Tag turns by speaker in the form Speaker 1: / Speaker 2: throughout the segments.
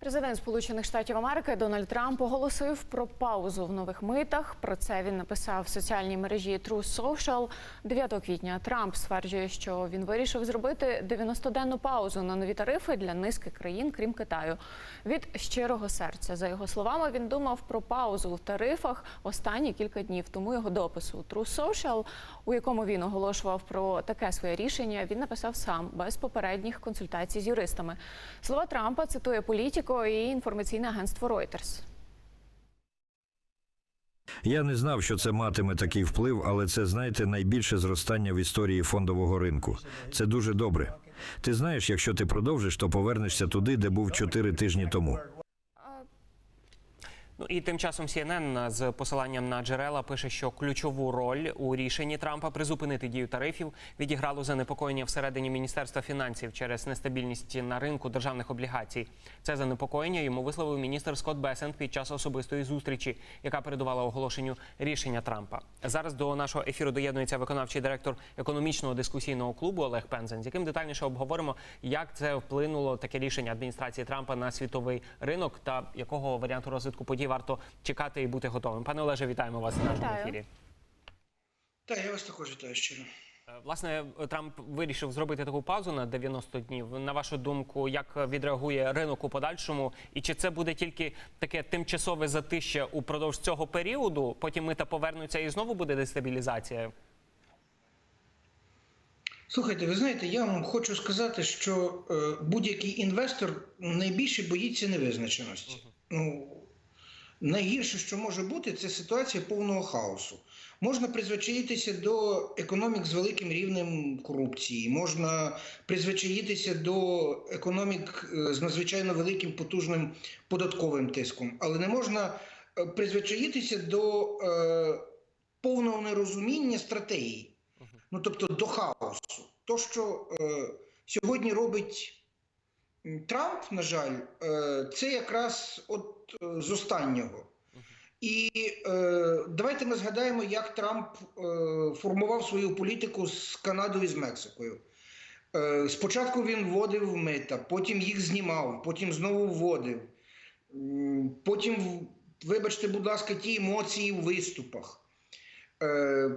Speaker 1: Президент Сполучених Штатів Америки Дональд Трамп оголосив про паузу в нових митах. Про це він написав в соціальній мережі True Social 9 квітня. Трамп стверджує, що він вирішив зробити 90-денну паузу на нові тарифи для низки країн, крім Китаю. Від щирого серця, за його словами, він думав про паузу в тарифах останні кілька днів. Тому його допису True Social, у якому він оголошував про таке своє рішення, він написав сам без попередніх консультацій з юристами. Слова Трампа цитує політико і інформаційне агентство Reuters.
Speaker 2: Я не знав, що це матиме такий вплив, але це, знаєте, найбільше зростання в історії фондового ринку. Це дуже добре. Ти знаєш, якщо ти продовжиш, то повернешся туди, де був чотири тижні тому.
Speaker 3: Ну і тим часом CNN з посиланням на джерела пише, що ключову роль у рішенні Трампа призупинити дію тарифів відіграло занепокоєння всередині міністерства фінансів через нестабільність на ринку державних облігацій. Це занепокоєння йому висловив міністр Скотт Бесент під час особистої зустрічі, яка передувала оголошенню рішення Трампа. Зараз до нашого ефіру доєднується виконавчий директор економічного дискусійного клубу Олег Пензен, з яким детальніше обговоримо, як це вплинуло таке рішення адміністрації Трампа на світовий ринок та якого варіанту розвитку подій варто чекати і бути готовим. Пане Олеже, вітаємо вас на нашому ефірі.
Speaker 4: Так, я вас також вітаю щиро.
Speaker 3: Е, Власне, Трамп вирішив зробити таку паузу на 90 днів. На вашу думку, як відреагує ринок у подальшому, і чи це буде тільки таке тимчасове затища упродовж цього періоду? Потім мита повернуться і знову буде дестабілізація?
Speaker 4: Слухайте, ви знаєте, я вам хочу сказати, що е, будь-який інвестор найбільше боїться невизначеності. Ну, найгірше, що може бути, це ситуація повного хаосу. Можна призвичаїтися до економік з великим рівнем корупції, можна призвичаїтися до економік е, з надзвичайно великим потужним податковим тиском, але не можна е, призвичаїтися до е, повного нерозуміння стратегії. Ну тобто до хаосу. То, що е, сьогодні робить Трамп, на жаль, е, це якраз от е, з останнього. І е, давайте ми згадаємо, як Трамп е, формував свою політику з Канадою і з Мексикою. Е, спочатку він вводив мита, потім їх знімав, потім знову вводив. Потім, вибачте, будь ласка, ті емоції в виступах. Е,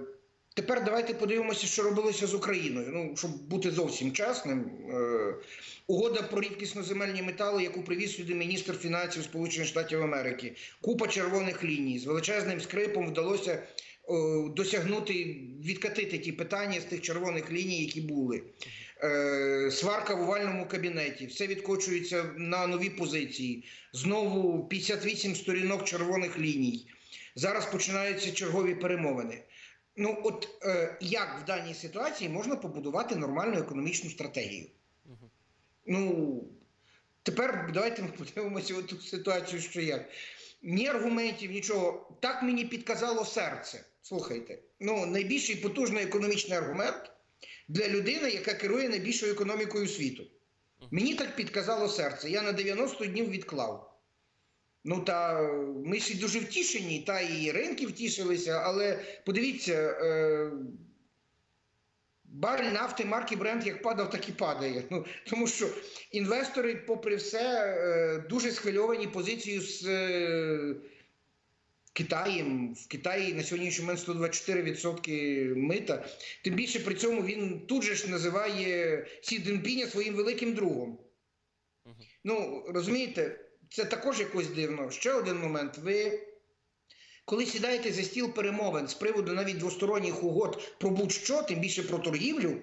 Speaker 4: Тепер давайте подивимося, що робилося з Україною. Ну, щоб бути зовсім чесним, е, угода про рідкісноземельні метали, яку привіз сюди міністр фінансів Сполучених Штатів Америки, купа червоних ліній з величезним скрипом вдалося е, досягнути відкатити ті питання з тих червоних ліній, які були. Е, сварка в овальному кабінеті, все відкочується на нові позиції. Знову 58 сторінок червоних ліній. Зараз починаються чергові перемовини. Ну, от е, як в даній ситуації можна побудувати нормальну економічну стратегію? Ну, тепер давайте ми подивимося ту ситуацію, що як. Ні аргументів, нічого. Так мені підказало серце. Слухайте, ну найбільший потужний економічний аргумент для людини, яка керує найбільшою економікою світу. Мені так підказало серце. Я на 90 днів відклав. Ну та ми ще дуже втішені, та і ринки втішилися, але подивіться, е, барель нафти марки Brent як падав, так і падає. Ну, тому що інвестори, попри все, е, дуже схвильовані позицією з е, Китаєм. В Китаї на сьогоднішній момент 124% мита. Тим більше при цьому він тут же ж називає Сі Цзіньпіня своїм великим другом. Ну, розумієте, це також якось дивно. Ще один момент. Ви, коли сідаєте за стіл перемовин з приводу навіть двосторонніх угод про будь-що, тим більше про торгівлю,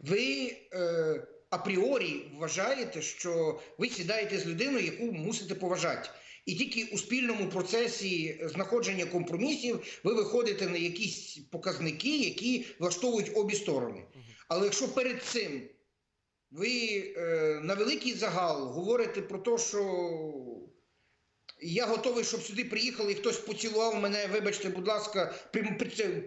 Speaker 4: ви е, апріорі вважаєте, що ви сідаєте з людиною, яку мусите поважати. І тільки у спільному процесі знаходження компромісів ви виходите на якісь показники, які влаштовують обі сторони. Але якщо перед цим ви е, на великий загал говорите про те, що я готовий, щоб сюди приїхали і хтось поцілував мене, вибачте, будь ласка, прям,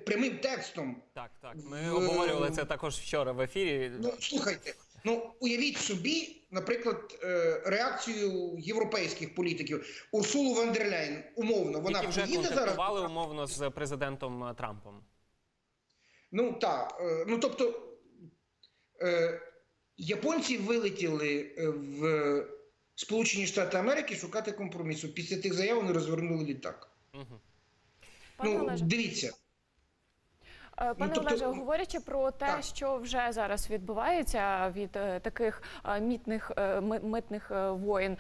Speaker 4: прямим текстом.
Speaker 3: Так, так. Ми
Speaker 4: В-
Speaker 3: обговорювали це також вчора в ефірі.
Speaker 4: Ну, слухайте, ну уявіть собі, наприклад, е, реакцію європейських політиків. Урсулу ван дер умовно, вона
Speaker 3: які вже
Speaker 4: поїде зараз.
Speaker 3: умовно з президентом е, Трампом.
Speaker 4: Ну так. е, Ну тобто японці вилетіли е, в Сполучені Штати Америки шукати компромісу. Після тих заяв вони розвернули літак.
Speaker 1: Угу.
Speaker 4: ну, дивіться,
Speaker 1: Е, Пане
Speaker 4: тобто-
Speaker 1: Олеже, говорячи про те,
Speaker 4: Так.
Speaker 1: що вже зараз відбувається від е, таких е, мітних митних воєн,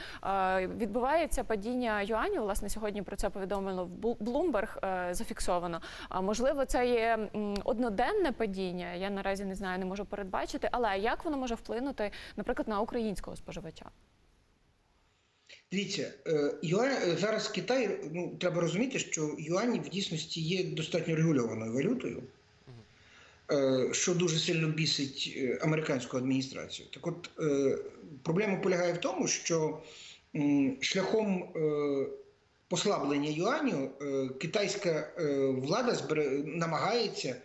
Speaker 1: відбувається падіння юаню. Власне, сьогодні про це повідомило в е, зафіксовано. А можливо, це є одноденне падіння. Я наразі не знаю, не можу передбачити. Але як воно може вплинути, наприклад, на українського споживача?
Speaker 4: Дивіться, юань, зараз Китай, ну треба розуміти, що юань в дійсності є достатньо регульованою валютою, що дуже сильно бісить е, американську адміністрацію. Так от е, проблема полягає в тому, що шляхом е, послаблення юаню е, китайська е, влада намагається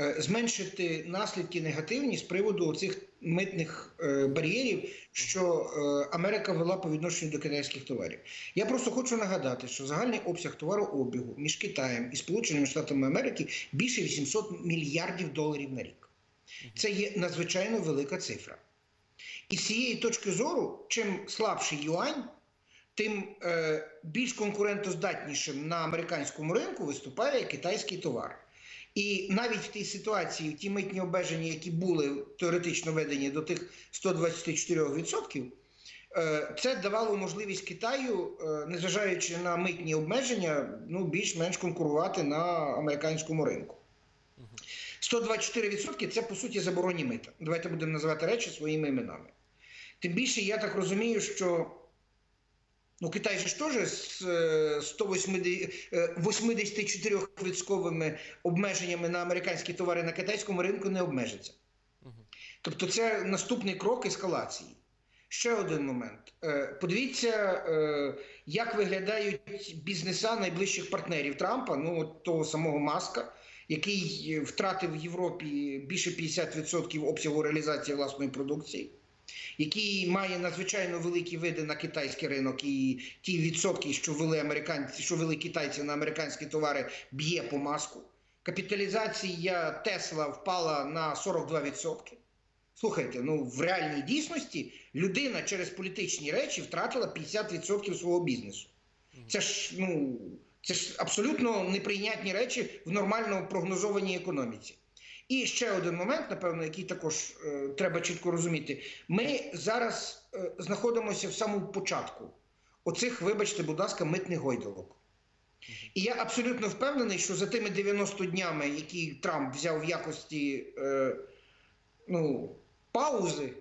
Speaker 4: е, зменшити наслідки негативні з приводу цих митних е, бар'єрів, що е, Америка ввела по відношенню до китайських товарів. Я просто хочу нагадати, що загальний обсяг товарообігу між Китаєм і Сполученими Штатами Америки більше 800 мільярдів доларів на рік. Це є надзвичайно велика цифра. І з цієї точки зору, чим слабший юань, тим е, більш конкурентоздатнішим на американському ринку виступає китайський товар. І навіть в тій ситуації, ті митні обмеження, які були теоретично введені до тих 124%, е, це давало можливість Китаю, е, незважаючи на митні обмеження, ну, більш-менш конкурувати на американському ринку. 124% це по суті заборонні мита. Давайте будемо називати речі своїми іменами. Тим більше я так розумію, що ну, Китай же ж теж з е, 180, е, 84% обмеженнями на американські товари на китайському ринку не обмежиться. Тобто це наступний крок ескалації. Ще один момент. Е, Подивіться, е, як виглядають бізнеса найближчих партнерів Трампа, ну от того самого Маска, який е, втратив в Європі більше 50% обсягу реалізації власної продукції, який має надзвичайно великі види на китайський ринок, і ті відсотки, що вели американці, що вели китайці на американські товари, б'є по маску. Капіталізація Тесла впала на 42%. Слухайте, ну в реальній дійсності людина через політичні речі втратила 50% свого бізнесу. Це ж ну це ж абсолютно неприйнятні речі в нормально прогнозованій економіці. І ще один момент, напевно, який також е, треба чітко розуміти. Ми зараз е, знаходимося в самому початку оцих, вибачте, будь ласка, митних гойдалок. І я абсолютно впевнений, що за тими 90 днями, які Трамп взяв в якості е, ну, паузи,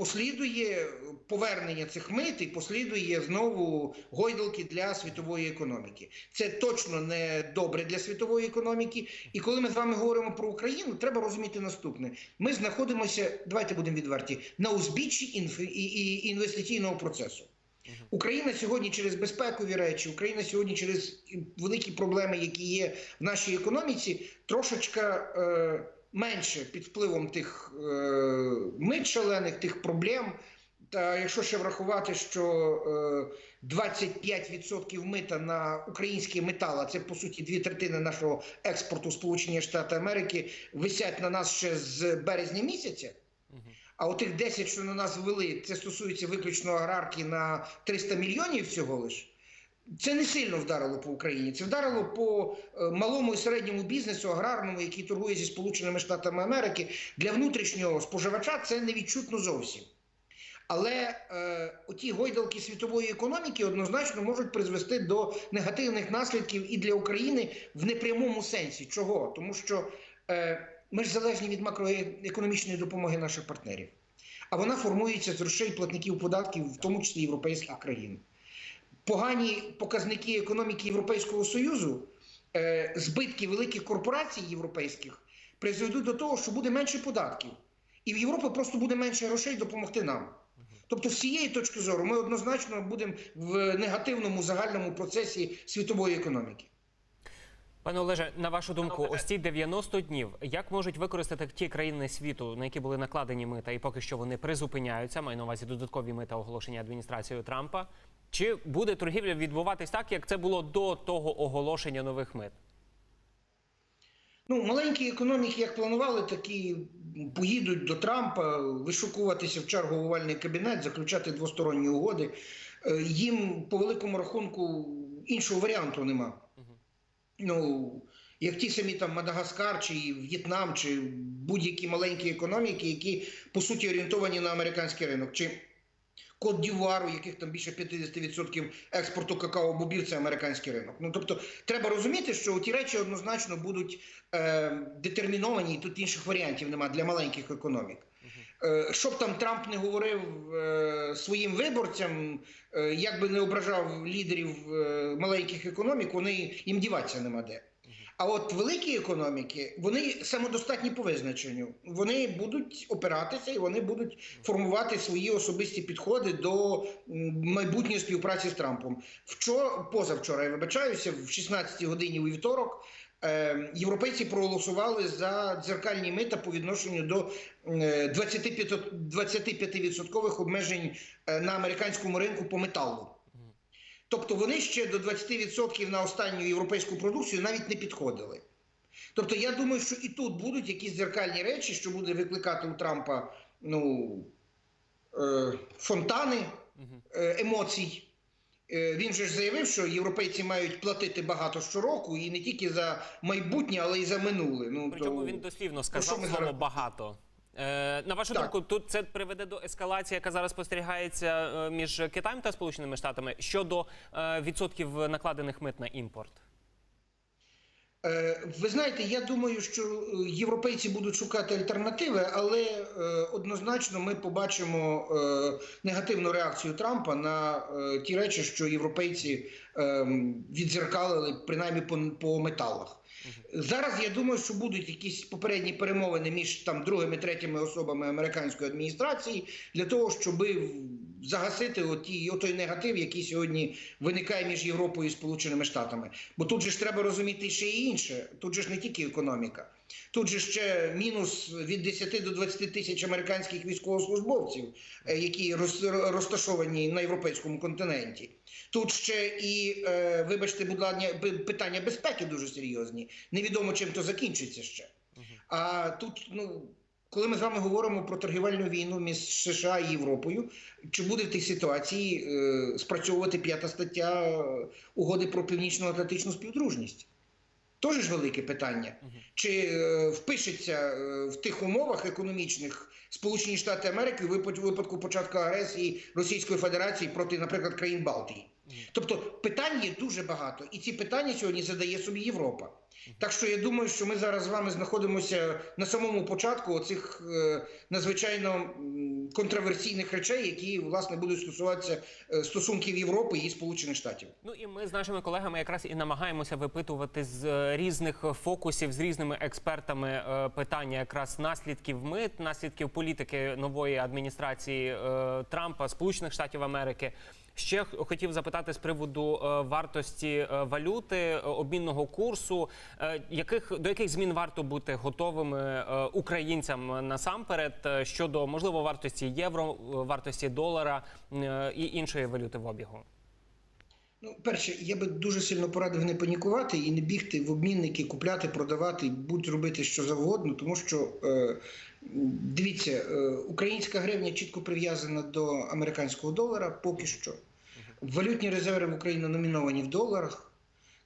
Speaker 4: послідує повернення цих мит і послідує знову гойдалки для світової економіки. Це точно не добре для світової економіки. І коли ми з вами говоримо про Україну, треба розуміти наступне: ми знаходимося, давайте будемо відверті, на узбіччі інф- і- і інвестиційного процесу. Україна сьогодні через безпекові речі, Україна сьогодні через великі проблеми, які є в нашій економіці, трошечка е, менше під впливом тих е, мит тих проблем. Та якщо ще врахувати, що е, 25% мита на український метал, а це по суті дві третини нашого експорту Сполучені Штати Америки, висять на нас ще з березня місяця. А отих 10, що на нас ввели, це стосується виключно аграрки на 300 мільйонів всього лиш. Це не сильно вдарило по Україні. Це вдарило по е, малому і середньому бізнесу, аграрному, який торгує зі Сполученими Штатами Америки. Для внутрішнього споживача це не відчутно зовсім. Але е, оті гойдалки світової економіки однозначно можуть призвести до негативних наслідків і для України в непрямому сенсі. Чого? Тому що е, ми ж залежні від макроекономічної допомоги наших партнерів. А вона формується з грошей платників податків, в тому числі європейських країн. Погані показники економіки Європейського Союзу, е, збитки великих корпорацій європейських призведуть до того, що буде менше податків. І в Європі просто буде менше грошей допомогти нам. Тобто, з цієї точки зору, ми однозначно будемо в негативному загальному процесі світової економіки.
Speaker 3: Пане Олеже, на вашу думку, ось ці 90 днів, як можуть використати ті країни світу, на які були накладені мита, і поки що вони призупиняються, маю на увазі додаткові мита оголошені адміністрацією Трампа. Чи буде торгівля відбуватись так, як це було до того оголошення нових мит?
Speaker 4: Ну, маленькі економіки, як планували, такі поїдуть до Трампа вишукуватися в чергувальний кабінет, заключати двосторонні угоди. Е, Їм по великому рахунку іншого варіанту нема. Ну, як ті самі там Мадагаскар, чи В'єтнам, чи будь-які маленькі економіки, які по суті орієнтовані на американський ринок. Чи Кот Дівуару, яких там більше 50% експорту какао-бобів, це американський ринок. Ну тобто, треба розуміти, що ті речі однозначно будуть е, детерміновані, і тут інших варіантів немає для маленьких економік. Е, Щоб там Трамп не говорив е, своїм виборцям, е, як би не ображав лідерів маленьких економік, вони їм діватися нема де. А от великі економіки, вони самодостатні по визначенню. Вони будуть опиратися і вони будуть формувати свої особисті підходи до майбутньої співпраці з Трампом. Вчора, позавчора, я вибачаюся, в 16 годині у вівторок. Е, Європейці проголосували за дзеркальні мита по відношенню до е, 25 25% обмежень е, на американському ринку по металу. Тобто вони ще до 20% на останню європейську продукцію навіть не підходили. Тобто, я думаю, що і тут будуть якісь дзеркальні речі, що буде викликати у Трампа ну, е, фонтани е, емоцій. Е, Він же ж заявив, що європейці мають платити багато щороку, і не тільки за майбутнє, але й за минуле. Ну,
Speaker 3: Причому
Speaker 4: то-
Speaker 3: він дослівно сказав слово
Speaker 4: зараз-
Speaker 3: багато. Е, на вашу
Speaker 4: Так.
Speaker 3: думку, тут це приведе до ескалації, яка зараз спостерігається е, між Китаєм та Сполученими Штатами щодо е, відсотків накладених мит на імпорт.
Speaker 4: Е, Ви знаєте, я думаю, що е, європейці будуть шукати альтернативи, але е, однозначно ми побачимо негативну реакцію Трампа на ті речі, що європейці відзеркалили принаймні по, по металах. Зараз я думаю, що будуть якісь попередні перемовини між там другими третіми особами американської адміністрації для того, щоб загасити оті, той негатив, який сьогодні виникає між Європою і Сполученими Штатами. Бо тут же ж треба розуміти ще і інше. Тут же ж не тільки економіка. Тут же ще мінус від 10 до 20 тисяч американських військовослужбовців, е, які роз- розташовані на європейському континенті. Тут ще і, е, вибачте, будь ласка, питання безпеки дуже серйозні. Невідомо чим то закінчиться ще. А тут, ну. Коли ми з вами говоримо про торгівельну війну між США і Європою, чи буде в тій ситуації е, спрацьовувати п'ята стаття е, угоди про північно-атлантичну співдружність? Теж ж велике питання. Чи е, впишеться е, в тих умовах економічних Сполучені Штати Америки у випадку початку агресії Російської Федерації проти, наприклад, країн Балтії? Тобто питань є дуже багато, і ці питання сьогодні задає собі Європа. Так що я думаю, що ми зараз з вами знаходимося на самому початку оцих е, надзвичайно контроверсійних речей, які власне будуть стосуватися е, стосунків Європи і Сполучених Штатів.
Speaker 3: Ну і ми з нашими колегами якраз і намагаємося випитувати з е, різних фокусів, з різними експертами питання якраз наслідків мит, наслідків політики нової адміністрації Трампа, Сполучених Штатів Америки. Ще хотів запитати з приводу е, вартості е, валюти, е, обмінного курсу, яких до яких змін варто бути готовими українцям насамперед щодо можливо вартості євро, вартості долара і іншої валюти в обігу.
Speaker 4: Ну, перше, я би дуже сильно порадив не панікувати і не бігти в обмінники, купляти, продавати, будь робити що завгодно, тому що е, дивіться, е, українська гривня чітко прив'язана до американського долара поки що. Валютні резерви в Україні номіновані в доларах.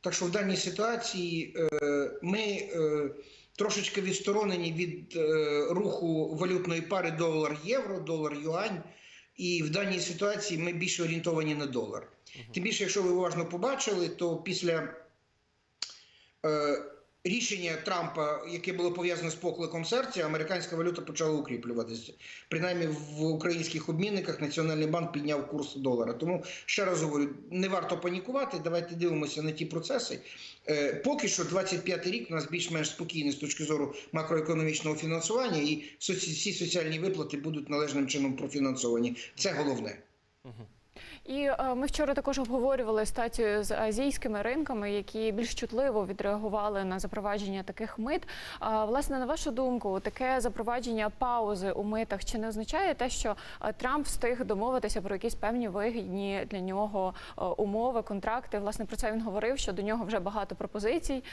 Speaker 4: Так що в даній ситуації е, ми е, трошечки відсторонені від е, руху валютної пари долар-євро, долар-юань. І в даній ситуації ми більше орієнтовані на долар. Тим більше, якщо ви уважно побачили, то після е, рішення Трампа, яке було пов'язане з покликом серця, американська валюта почала укріплюватися. Принаймні в українських обмінниках Національний банк підняв курс долара. Тому ще раз говорю, не варто панікувати. Давайте дивимося на ті процеси. Е, поки що 25 рік у нас більш-менш спокійний з точки зору макроекономічного фінансування, і всі соціальні виплати будуть належним чином профінансовані. Це головне.
Speaker 1: І е, ми вчора також обговорювали ситуацію з азійськими ринками, які більш чутливо відреагували на запровадження таких мит. Власне, на вашу думку, таке запровадження паузи у митах чи не означає те, що е, Трамп встиг домовитися про якісь певні вигідні для нього е, умови, контракти? Власне, про це він говорив, що до нього вже багато пропозицій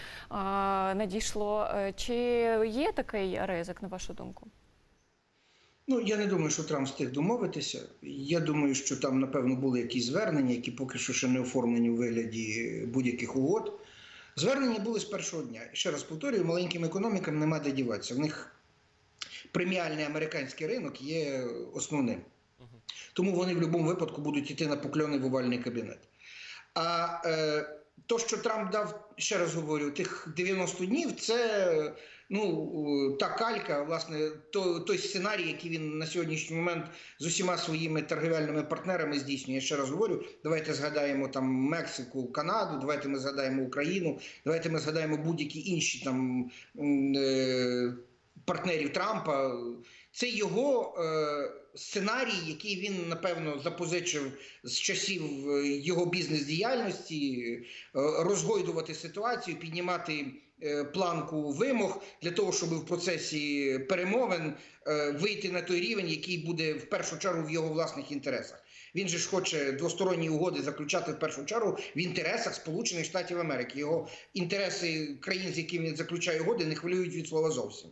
Speaker 1: надійшло. Чи є такий ризик, на вашу думку?
Speaker 4: Ну, я не думаю, що Трамп встиг домовитися. Я думаю, що там, напевно, були якісь звернення, які поки що ще не оформлені у вигляді будь-яких угод. Звернення були з першого дня. І ще раз повторюю, маленьким економікам нема де діватися. В них преміальний американський ринок є основним. Тому вони в будь-якому випадку будуть йти на покльони в овальний кабінет. А е, то, що Трамп дав, ще раз говорю, тих 90 днів, це ну, та калька, власне, то, той сценарій, який він на сьогоднішній момент з усіма своїми торгівельними партнерами здійснює. Я ще раз говорю, давайте згадаємо там Мексику, Канаду, давайте ми згадаємо Україну, давайте ми згадаємо будь-які інші там е, партнерів Трампа. Це його е, сценарій, який він напевно запозичив з часів е, його бізнес-діяльності, е, розгойдувати ситуацію, піднімати планку вимог для того, щоб в процесі перемовин е, вийти на той рівень, який буде в першу чергу в його власних інтересах. Він же ж хоче двосторонні угоди заключати в першу чергу в інтересах Сполучених Штатів Америки. Його інтереси країн, з якими він заключає угоди, не хвилюють від слова зовсім.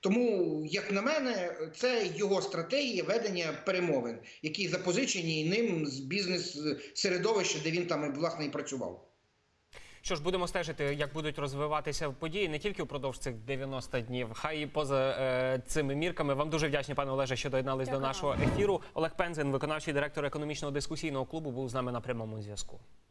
Speaker 4: Тому, як на мене, це його стратегія ведення перемовин, які запозичені ним з бізнес-середовища, де він там власне і працював.
Speaker 3: Що ж, будемо стежити, як будуть розвиватися події не тільки впродовж цих 90 днів, хай і поза е, цими мірками. Вам дуже вдячні, пане Олеже, що доєднались
Speaker 1: Дякую
Speaker 3: до нашого ефіру. Олег Пензен, виконавчий директор економічного дискусійного клубу, був з нами на прямому зв'язку.